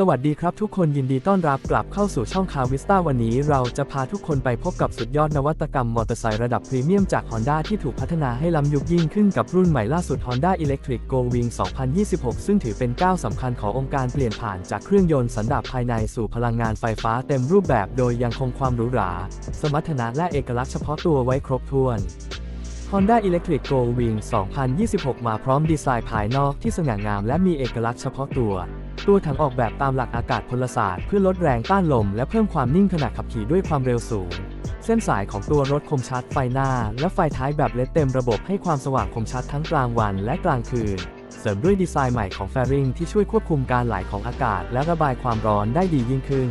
สวัสดีครับทุกคนยินดีต้อนรับกลับเข้าสู่ช่องคาวิสตาวันนี้เราจะพาทุกคนไปพบกับสุดยอดนวัตกรรมมอเตอร์ไซค์ระดับพรีเมียมจาก Honda ที่ถูกพัฒนาให้ล้ำยุคยิ่งขึ้นกับรุ่นใหม่ล่าสุด Honda Electric Go Wing 2026 ซึ่งถือเป็นก้าวสำคัญขององค์การเปลี่ยนผ่านจากเครื่องยนต์สันดาปภายในสู่พลังงานไฟฟ้าเต็มรูปแบบโดยยังคงความหรูหรา สมรรถนะและเอกลักษณ์เฉพาะตัวไว้ครบถ้วน Honda Electric Go Wing 2026 มาพร้อมดีไซน์ภายนอกที่สง่างามและมีเอกลักษณ์เฉพาะตัว ตัวถังออกแบบตามหลักอากาศพลศาสตร์เพื่อลดแรงต้านลมและเพิ่มความนิ่งขณะขับขี่ด้วยความเร็วสูง เส้นสายของตัวรถคมชัดไฟหน้า และไฟท้ายแบบเลดเต็มระบบให้ความสว่างคมชัดทั้งกลางวันและกลางคืน เสริมด้วยดีไซน์ใหม่ของแฟริงที่ช่วยควบคุมการไหลของอากาศและระบายความร้อนได้ดียิ่งขึ้น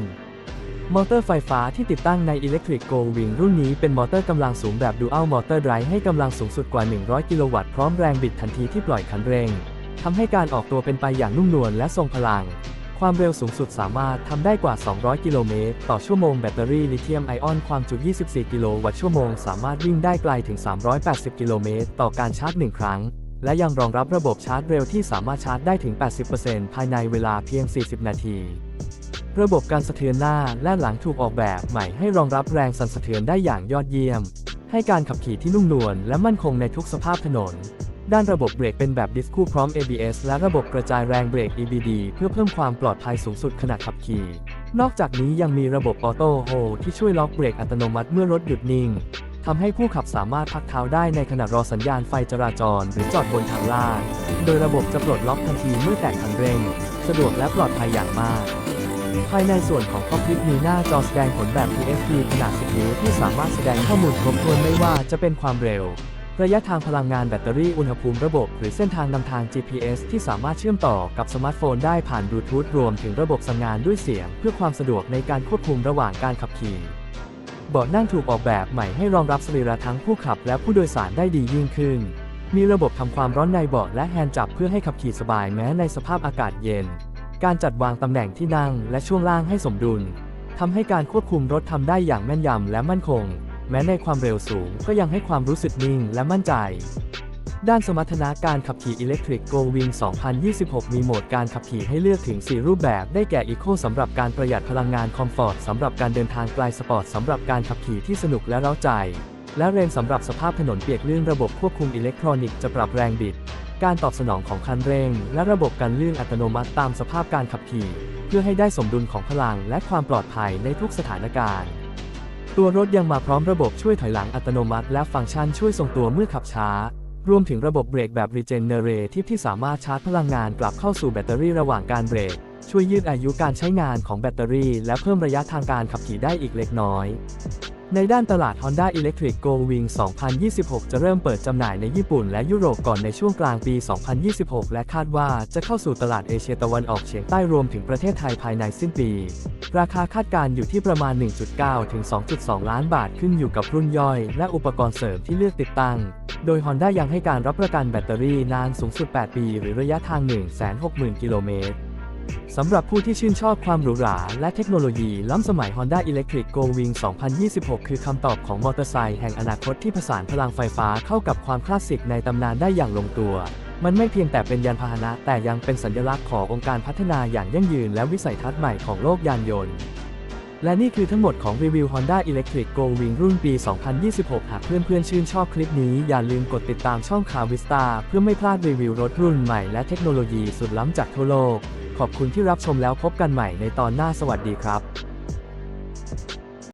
มอเตอร์ไฟฟ้าที่ติดตั้งใน Electric Go Wing รุ่นนี้เป็นมอเตอร์กำลังสูงแบบ Dual Motor Drive ให้กำลังสูงสุดกว่า 100 กิโลวัตต์พร้อมแรงบิดทันทีที่ปล่อยคันเร่ง ทำให้การออกตัวเป็นไปอย่างนุ่มนวลและทรงพลัง ความเร็วสูงสุดสามารถทำได้กว่า 200 กิโลเมตรต่อชั่วโมงแบตเตอรี่ลิเธียมไอออนความจุ 24 กิโลวัตต์ชั่วโมง สามารถวิ่งได้ไกลถึง 380 กิโลเมตรต่อการชาร์จ 1 ครั้ง และยังรองรับระบบชาร์จเร็วที่สามารถชาร์จได้ถึง 80%ภายในเวลาเพียง 40 นาทีระบบการสะเทือนหน้าและหลังถูกออกแบบใหม่ให้รองรับแรงสั่นสะเทือนได้อย่างยอดเยี่ยม ให้การขับขี่ที่นุ่มนวลและมั่นคงในทุกสภาพถนน ด้านระบบเบรกเป็นแบบ ดิสคู่พร้อม ABS และระบบกระจายแรงเบรก EBD เพื่อเพิ่มความปลอดภัยสูงสุดขณะขับขี่ นอกจากนี้ยังมีระบบออโต้โฮที่ช่วยล็อกเบรกอัตโนมัติเมื่อรถหยุดนิ่งทำให้ผู้ขับสามารถพักเท้าได้ในขณะรอสัญญาณไฟจราจร หรือจอดบนทางลาด โดยระบบจะปลดล็อกทันทีเมื่อแตะคันเร่ง สะดวกและปลอดภัยอย่างมาก ภายในส่วนของคอมพิวมีหน้าจอแสดงผลแบบ PFP ขนาด10นิ้วที่สามารถแสดงข้อมูลครบถ้วนไม่ว่าจะเป็นความเร็ว ระยะทางพลังงานแบตเตอรี่อุณหภูมิระบบ หรือเส้นทางนำทาง GPS ที่สามารถเชื่อมต่อกับสมาร์ทโฟนได้ผ่านบลูทูธรวมถึงระบบสั่งงานด้วยเสียง เพื่อความสะดวกในการควบคุมระหว่างการขับขี่ เบาะนั่งถูกออกแบบใหม่ให้รองรับสรีระทั้งผู้ขับและผู้โดยสารได้ดียิ่งขึ้น มีระบบทำความร้อนในเบาะและแฮนด์จับเพื่อให้ขับขี่สบายแม้ในสภาพอากาศเย็น การจัดวางตำแหน่งที่นั่งและช่วงล่างให้สมดุลทำให้การควบคุมรถทำได้อย่างแม่นยำและมั่นคง แม้ในความเร็วสูงก็ยังให้ความรู้สึกนิ่งและมั่นใจ ด้านสมรรถนะการขับขี่ Electric Go Wing 2026 มีโหมดการขับขี่ให้เลือกถึง 4 รูปแบบ ได้แก่ Eco สำหรับการประหยัดพลังงาน Comfort สำหรับการเดินทางไกล Sport สำหรับการขับขี่ที่สนุกและเร้าใจ และเรนสำหรับสภาพถนนเปียกลื่นระบบควบคุมอิเล็กทรอนิกส์จะปรับแรงบิด การตอบสนองของคันเร่ง และระบบการลื่นอัตโนมัติตามสภาพการขับขี่ เพื่อให้ได้สมดุลของพลังและความปลอดภัยในทุกสถานการณ์ ตัวรถยังมาพร้อมระบบช่วยถอยหลังอัตโนมัติ และฟังก์ชันช่วยทรงตัวเมื่อขับช้า รวมถึงระบบเบรกแบบ Regenerative ที่สามารถชาร์จพลังงานกลับเข้าสู่แบตเตอรี่ระหว่างการเบรก ช่วยยืดอายุการใช้งานของแบตเตอรี่ และเพิ่มระยะทางการขับขี่ได้อีกเล็กน้อย ในด้านตลาด Honda Electric Go Wing 2026 จะเริ่มเปิดจำหน่ายในญี่ปุ่นและยุโรปก่อนในช่วงกลางปี 2026 และคาดว่าจะเข้าสู่ตลาดเอเชียตะวันออกเฉียงใต้รวมถึงประเทศไทยภายในสิ้นปี ราคาคาดการณ์อยู่ที่ประมาณ 1.9 ถึง 2.2 ล้านบาทขึ้นอยู่กับรุ่นย่อย และอุปกรณ์เสริมที่เลือกติดตั้ง โดย Honda ยังให้การรับประกันแบตเตอรี่นานสูงสุด 8 ปี หรือระยะทาง 160,000 กิโลเมตร สำหรับผู้ที่ชื่นชอบความหรูหราและเทคโนโลยีล้ำสมัย Honda Electric Go Wing 2026 คือคำตอบของมอเตอร์ไซค์แห่งอนาคตที่ผสานพลังไฟฟ้าเข้ากับความคลาสสิกในตำนานได้อย่างลงตัว มันไม่เพียงแต่เป็นยานพาหนะ แต่ยังเป็นสัญลักษณ์ขององค์การพัฒนาอย่างยั่งยืนและวิสัยทัศน์ใหม่ของโลกยานยนต์ และนี่คือทั้งหมดของรีวิว Honda Electric Go Wing รุ่นปี 2026 หากเพื่อนๆชื่นชอบคลิปนี้อย่าลืมกดติดตามช่องคาวิสตาเพื่อไม่พลาดรีวิวรถรุ่นใหม่และเทคโนโลยีสุดล้ำจากทั่วโลก ขอบคุณที่รับชมแล้วพบกันใหม่ในตอนหน้าสวัสดีครับ